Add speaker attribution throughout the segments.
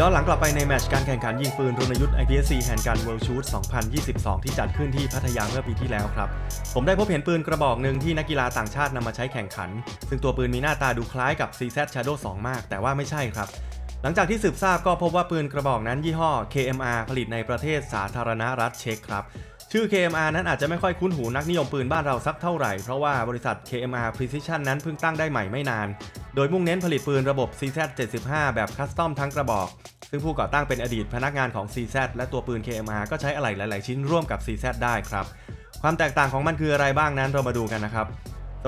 Speaker 1: ย้อนหลังกลับไปในแมตช์การแข่งขันยิงปืนรณยุทธ์ IPSC แห่งการ World Shoot 2022 ที่จัดขึ้นที่พัทยาเมื่อปีที่แล้วครับ ผมได้พบเห็นปืนกระบอกหนึ่งที่นักกีฬาต่างชาตินำมาใช้แข่งขัน ซึ่งตัวปืนมีหน้าตาดูคล้ายกับ CZ Shadow 2 มาก แต่ว่าไม่ใช่ครับ หลังจากที่สืบทราบก็พบว่าปืนกระบอกนั้นยี่ห้อ KMR ผลิตในประเทศสาธารณรัฐเช็กครับชื่อ KMR นั้นอาจจะไม่ค่อยคุ้นหูนักนิยมปืนบ้านเราสักเท่าไหร่ เพราะว่าบริษัท KMR Precision นั้นเพิ่งตั้งได้ใหม่ไม่นาน โดยมุ่งเน้นผลิตปืนระบบ CZ75 แบบคัสตอมทั้งกระบอก ซึ่งผู้ก่อตั้งเป็นอดีตพนักงานของ CZ และตัวปืน KMR ก็ใช้อะไหล่หลาย ๆ ชิ้นร่วมกับ CZ ได้ครับ ความแตกต่างของมันคืออะไรบ้างนั้นเรามาดูกันนะครับ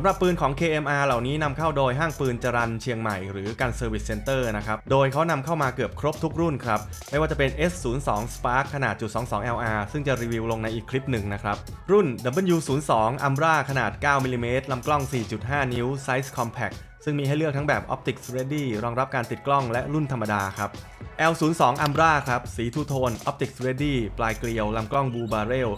Speaker 1: สำหรับปืนของ KMR เหล่านี้นำเข้าโดยห้างปืนจรันเชียงใหม่หรือกันเซอร์วิสเซ็นเตอร์นะครับ โดยเขานำเข้ามาเกือบครบทุกรุ่นครับ ไม่ว่าจะเป็น S02 Spark ขนาดจุด22 LR ซึ่งจะรีวิวลงในอีกคลิปหนึ่งนะครับ รุ่น W02 Umbra ขนาด 9 มิลลิเมตรลำกล้อง 4.5 นิ้ว Size Compact ซึ่งมีให้เลือกทั้งแบบ Optics Ready รองรับการติดกล้องและรุ่นธรรมดาครับ L02 Umbra ครับ สีทูโทน Optics Ready ปลายเกลียวลำกล้อง Blue Barrel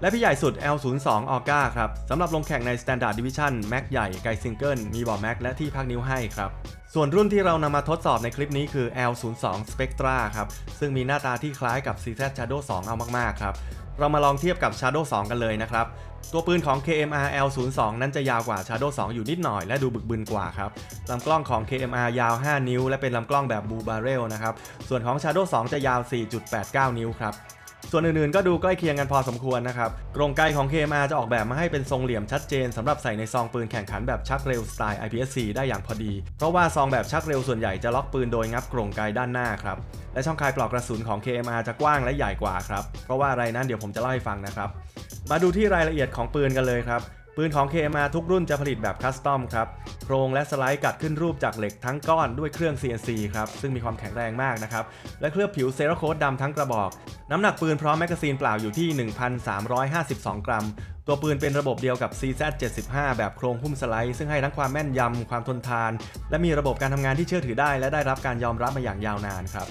Speaker 1: และพี่ใหญ่สุด L02 Orca ครับสำหรับลงแข่งใน Standard Division แม็กใหญ่ไกซิงเกิลมีบอร์แม็กและที่พักนิ้วให้ครับ ส่วนรุ่นที่เรานำมาทดสอบในคลิปนี้คือ L02 Spectra ครับ ซึ่งมีหน้าตาที่คล้ายกับ CZ Shadow 2 เอามากๆครับ เรามาลองเทียบกับ Shadow 2 กันเลยนะครับ ตัวปืนของ KMR L02 นั้นจะยาวกว่า Shadow 2 อยู่นิดหน่อยและดูบึกบึนกว่าครับลำกล้องของ KMR ยาว 5 นิ้ว และเป็นลำกล้องแบบ Blue Barrel นะครับ ส่วนของ Shadow 2 จะยาว 4.89 นิ้วครับ ส่วนอื่นๆ ก็ดูใกล้เคียงกันพอสมควรนะครับ กรงไกของ KMR จะออกแบบมาให้เป็นทรงเหลี่ยมชัดเจนสำหรับใส่ในซองปืนแข่งขันแบบชักเร็วสไตล์ IPSC ได้อย่างพอดี เพราะว่าซองแบบชักเร็วส่วนใหญ่จะล็อกปืนโดยงับกรงไกด้านหน้าครับ และช่องคายปลอกกระสุนของ KMR จะกว้างและใหญ่กว่าครับ เพราะว่าอะไรนั้นเดี๋ยวผมจะเล่าให้ฟังนะครับ มาดูที่รายละเอียดของปืนกันเลยครับ ปืนของ KMR ทุกรุ่นจะผลิตแบบคัสตอมครับ โครงและสไลด์กัดขึ้นรูปจากเหล็กทั้งก้อนด้วยเครื่อง CNC ครับ ซึ่งมีความแข็งแรงมากนะครับ และเคลือบผิวเซราโคตดำทั้งกระบอก น้ำหนักปืนพร้อมแมกกาซีนเปล่าอยู่ที่ 1,352 กรัม ตัวปืนเป็นระบบเดียวกับ CZ75 แบบโครงหุ้มสไลด์ ซึ่งให้ทั้งความแม่นยำ ความทนทาน และมีระบบการทำงานที่เชื่อถือได้ และได้รับการยอมรับมาอย่างยาวนานครับ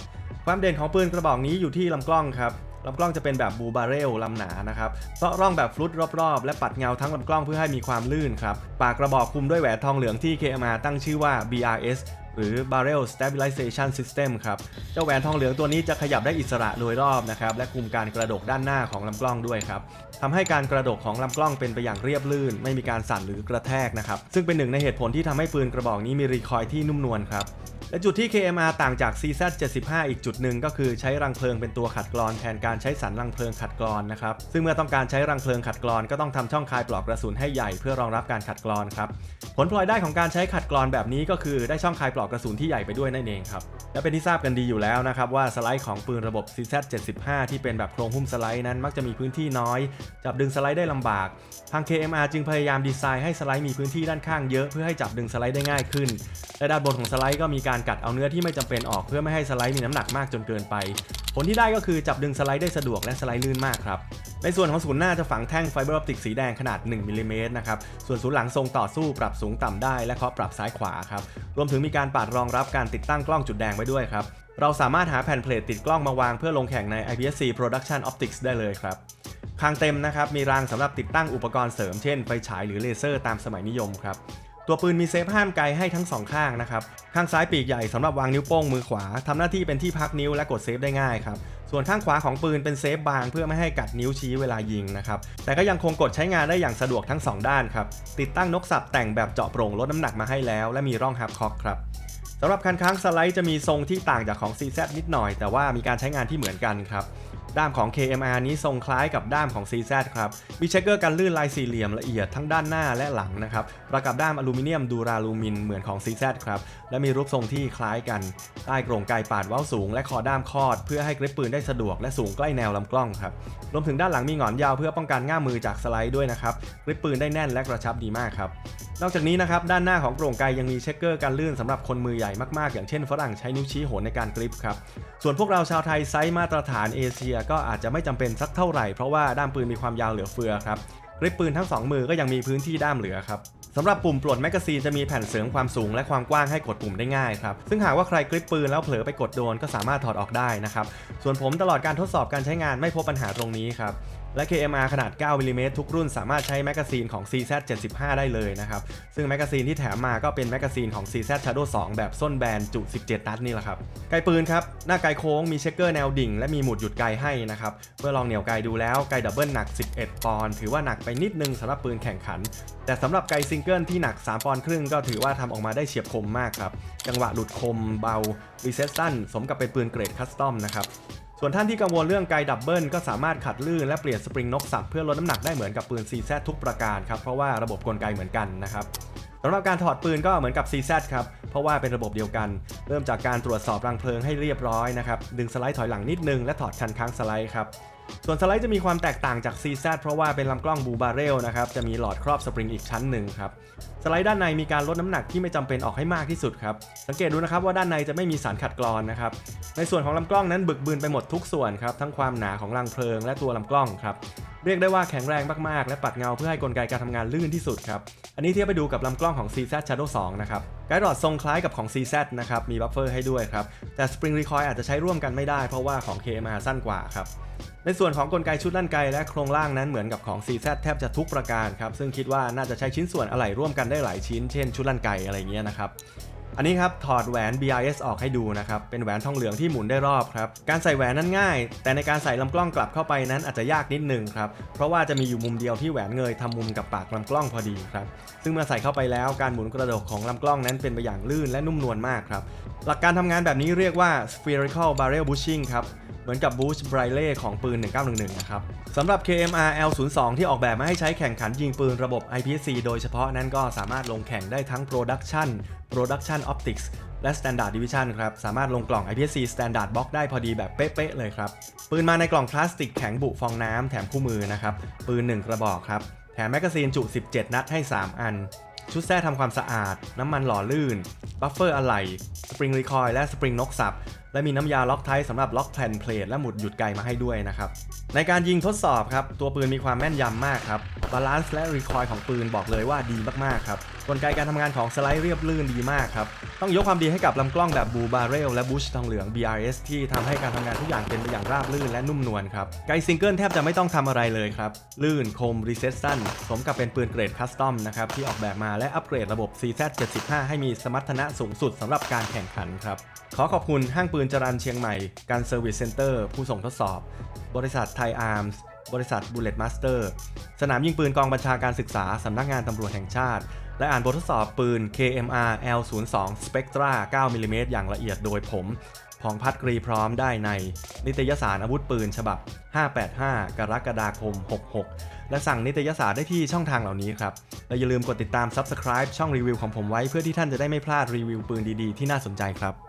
Speaker 1: ความเด่นของปืนกระบอกนี้อยู่ที่ลำกล้องครับ ลำกล้องจะเป็นแบบบูบาเรลลำหนานะครับเซาะร่องแบบฟลุตรอบๆ และปัดเงาทั้งลำกล้องเพื่อให้มีความลื่นครับ ปากกระบอกคุมด้วยแหวนทองเหลืองที่ KMR ตั้งชื่อว่า BRS หรือ Barrel Stabilization System ครับ เจ้าแหวนทองเหลืองตัวนี้จะขยับได้อิสระโดยรอบนะครับ และคุมการกระดกด้านหน้าของลำกล้องด้วยครับทำให้การกระดกของลำกล้องเป็นไปอย่างเรียบลื่น ไม่มีการสั่นหรือกระแทกนะครับ ซึ่งเป็นหนึ่งในเหตุผลที่ทำให้ปืนกระบอกนี้มีรีคอยล์ที่นุ่มนวลครับและจุดที่ KMR ต่างจาก CZ75 อีกจุดหนึ่งก็คือใช้รังเพลิงเป็นตัวขัดกรอนแทนการใช้สันรังเพลิงขัดกรอนนะครับ ซึ่งเมื่อต้องการใช้รังเพลิงขัดกรอนก็ต้องทำช่องคายปลอกกระสุนให้ใหญ่เพื่อรองรับการขัดกรอนครับ ผลพลอยได้ของการใช้ขัดกรอนแบบนี้ก็คือได้ช่องคายปลอกกระสุนที่ใหญ่ไปด้วยนั่นเองครับ และเป็นที่ทราบกันดีอยู่แล้วนะครับว่าสไลด์ของปืนระบบ CZ75 ที่เป็นแบบโครงหุ้มสไลด์นั้นมักจะมีพื้นที่น้อย จับดึงสไลด์ได้ลำบาก ทาง KMR จึงพยายามดีไซน์ให้สไลด์มีพื้นที่ด้านข้างเยอะเพื่อให้จับดึงสไลด์ได้ง่ายขึ้น และด้านบนของสไลด์ก็มีการกัดเอาเนื้อที่ไม่จำเป็นออกเพื่อไม่ให้สไลด์มีน้ำหนักมากจนเกินไป ผลที่ได้ก็คือจับดึงสไลด์ได้สะดวกและสไลด์ลื่นมากครับ ในส่วนของศูนย์หน้าจะฝังแท่งไฟเบอร์ออปติกสีแดงขนาด 1มิลลิเมตรนะครับ ส่วนศูนย์หลังทรงต่อสู้ปรับสูงต่ำได้และเคาะปรับซ้ายขวาครับ รวมถึงมีการปาดรองรับการติดตั้งกล้องจุดแดงไว้ด้วยครับ เราสามารถหาแผ่นเพลทติดกล้องมาวางเพื่อลงแข่งใน IPSC Production Optics ได้เลยครับคางเต็มนะครับมีรางสำหรับติดตั้งอุปกรณ์เสริมเช่นไฟฉายหรือเลเซอร์ตามสมัยนิยมครับ ตัวปืนมีเซฟห้ามไกลให้ทั้งสองข้างนะครับ ข้างซ้ายปีกใหญ่สำหรับวางนิ้วโป้งมือขวาทำหน้าที่เป็นที่พักนิ้วและกดเซฟได้ง่ายครับ ส่วนข้างขวาของปืนเป็นเซฟบางเพื่อไม่ให้กัดนิ้วชี้เวลายิงนะครับ แต่ก็ยังคงกดใช้งานได้อย่างสะดวกทั้ง 2 ด้านครับ ติดตั้งนกสับแต่งแบบเจาะโปร่งลดน้ำหนักมาให้แล้ว และมีร่องฮับคอกครับ สำหรับคันค้างสไลด์จะมีทรงที่ต่างจากของ CZ นิดหน่อย แต่ว่ามีการใช้งานที่เหมือนกันครับ ด้ามของ KMR นี้ทรงคล้ายกับด้ามของ CZ ครับ มีเช็คเกอร์กันลื่นลายสี่เหลี่ยมละเอียดทั้งด้านหน้าและหลังนะครับ ประกับด้ามอลูมิเนียมดูราลูมินเหมือนของ CZ ครับ และมีรูปทรงที่คล้ายกัน ใต้โกรงไกปาดเว้าสูง และคอด้ามคอด เพื่อให้กริปปืนได้สะดวกและสูงใกล้แนวลำกล้องครับ รวมถึงด้านหลังมีหงอนยาวเพื่อป้องกันง่ามมือจากสไลด์ด้วยนะครับ กริปปืนได้แน่นและกระชับดีมากครับ นอกจากนี้นะครับด้านหน้าของโกรงไกยังมีเช็คเกอร์กันลื่นสำหรับคนมือใหญ่มากๆ อย่างเช่นฝรั่งใช้นิ้วชี้โหนในการกริปครับ ส่วนพวกเราชาวไทยไซส์มาตรฐานเอเชียก็อาจจะไม่จำเป็นสักเท่าไหร่เพราะว่าด้ามปืนมีความยาวเหลือเฟือครับกริปปืนทั้งสองมือก็ยังมีพื้นที่ด้ามเหลือครับสำหรับปุ่มปลดแมกกาซีนจะมีแผ่นเสริมความสูงและความกว้างให้กดปุ่มได้ง่ายครับ ซึ่งหากว่าใครกริปปืนแล้วเผลอไปกดโดนก็สามารถถอดออกได้นะครับ ส่วนผมตลอดการทดสอบการใช้งานไม่พบปัญหาตรงนี้ครับ และ KMR ขนาด 9มิลลิเมตรทุกรุ่นสามารถใช้แมกกาซีนของ CZ 75 ได้เลยนะครับ ซึ่งแมกกาซีนที่แถมมาก็เป็นแมกกาซีนของ CZ Shadow 2 แบบส้นแบนจุ 17 นัดนี่แหละครับ ไกปืนครับ หน้าไกโค้งมีเช็คเกอร์แนวดิ่ง และมีหมุดหยุดไกให้นะครับเพื่อลองเหนี่ยวไกดูแล้วไกดับเบิลหนัก 11 ปอนด์ถือว่าหนักไปนิดนึงสำหรับปืนแข่งขัน แต่สำหรับไกซิงเกิลที่หนัก 3 ปอนด์ครึ่งก็ถือว่าทำออกมาได้เฉียบคมมากครับจังหวะหลุดคมเบารีเซสตันสมกับเป็นปืนเกรดคัสตอมนะครับ ส่วนท่านที่กังวลเรื่องไกดับเบิลก็สามารถขัดลื่นและเปลี่ยนสปริงนกสับเพื่อลดน้ำหนักได้เหมือนกับปืน CZ ทุกประการครับเพราะว่าระบบกลไกเหมือนกันนะครับสำหรับการถอดปืนก็เหมือนกับ CZ ครับเพราะว่าเป็นระบบเดียวกัน เริ่มจากการตรวจสอบรังเพลิงให้เรียบร้อยนะครับดึงสไลด์ถอยหลังนิดนึงและถอดคันค้างสไลด์ครับ ส่วนสไลด์จะมีความแตกต่างจาก CZ เพราะว่าเป็นลำกล้องบูบาเรลนะครับจะมีหลอดครอบสปริงอีกชั้นหนึ่งครับสไลด์ด้านในมีการลดน้ำหนักที่ไม่จำเป็นออกให้มากที่สุดครับสังเกตดูนะครับว่าด้านในจะไม่มีสารขัดกรอนนะครับในส่วนของลำกล้องนั้นบึกบืนไปหมดทุกส่วนครับทั้งความหนาของรังเพลิงและตัวลำกล้องครับเรียกได้ว่าแข็งแรงมากๆ และปัดเงาเพื่อให้กลไกการทำงานลื่นที่สุดครับ อันนี้เทียบไปดูกับลำกล้องของ CZ Shadow 2 นะครับไกด์รอดทรงคล้ายกับของ CZ นะครับ มีบัฟเฟอร์ให้ด้วยครับ แต่ Spring Recoil อาจจะใช้ร่วมกันไม่ได้เพราะว่าของ KMR สั้นกว่าครับ ในส่วนของกลไกชุดลั่นไกและโครงล่างนั้นเหมือนกับของ CZ แทบจะทุกประการครับ ซึ่งคิดว่าน่าจะใช้ชิ้นส่วนอะไหล่ร่วมกันได้หลายชิ้น เช่นชุดลั่นไกอะไรเงี้ยนะครับอันนี้ครับ ถอดแหวน BIS ออกให้ดูนะครับ เป็นแหวนทองเหลืองที่หมุนได้รอบครับ การใส่แหวนนั้นง่าย แต่ในการใส่ลำกล้องกลับเข้าไปนั้นอาจจะยากนิดนึงครับ เพราะว่าจะมีอยู่มุมเดียวที่แหวนเงยทำมุมกับปากลำกล้องพอดีครับ ซึ่งเมื่อใส่เข้าไปแล้วการหมุนกระดกของลำกล้องนั้นเป็นไปอย่างลื่นและนุ่มนวลมากครับ หลักการทำงานแบบนี้เรียกว่า spherical barrel bushing ครับ เหมือนกับ Bush b r i l e ของปืน 1911 นะครับสำหรับ KMR L02 ที่ออกแบบมาให้ใช้แข่งขันยิงปืนระบบ IPSC โดยเฉพาะนั้นก็สามารถลงแข่งได้ทั้ง Production Production Optics และ Standard Division ครับ สามารถลงกล่อง IPSC Standard Box ได้พอดีแบบเป๊ะๆเลยครับ ปืนมาในกล่องพลาสติกแข็งบุฟองน้ำแถมคู่มือนะครับ ปืน 1 กระบอกครับ แถมแมกกาซีนจุ 17 นัดให้ 3 อัน ชุดแท้ทำความสะอาด น้ำมันหล่อลื่น บัฟเฟอร์อะไหล่ สปริงรีคอยและสปริงนกสับ และมีน้ำยาล็อกไทสำหรับล็อกแผ่นเพลทและหมุดหยุดไกมาให้ด้วยนะครับ ในการยิงทดสอบครับ ตัวปืนมีความแม่นยำมากครับบาลานซ์และรีคอยของปืนบอกเลยว่าดีมากๆครับกลไกการทำงานของสไลด์เรียบลื่นดีมากครับ ต้องยกความดีให้กับลำกล้องแบบบูบาเรลและบูชทองเหลือง BRS ที่ทำให้การทำงานทุกอย่างเป็นไปอย่างราบลื่นและนุ่มนวลครับไกซิงเกิลแทบจะไม่ต้องทำอะไรเลยครับ ลื่นคมรีเซสตันสมกับเป็นปืนเกรดคัสตอมนะครับที่ออกแบบมาและอัปเกรดระบบ CZ 75 ให้มีสมรรถนะสูงสุดสำหรับการแข่งขันครับขอขอบคุณห้างปืนจรันเชียงใหม่ การเซอร์วิสเซ็นเตอร์ผู้ส่งทดสอบ บริษัทไทยอาร์มส์ บริษัทบุลเลตมาสเตอร์สนามยิงปืนกองบัญชาการศึกษา สำนักงานตำรวจแห่งชาติ และอ่านบททดสอบปืน KMR L02 Spectra 9มิลลิเมตรอย่างละเอียดโดยผมพองพัดกรีพร้อมได้ใน นิตยสารอาวุธปืนฉบับ 585 กรกฎาคม 66 และสั่งนิตยสารได้ที่ช่องทางเหล่านี้ครับ และอย่าลืมกดติดตาม Subscribe ช่องรีวิวของผมไว้เพื่อที่ท่านจะได้ไม่พลาดรีวิวปืนดีๆ ที่น่าสนใจครับ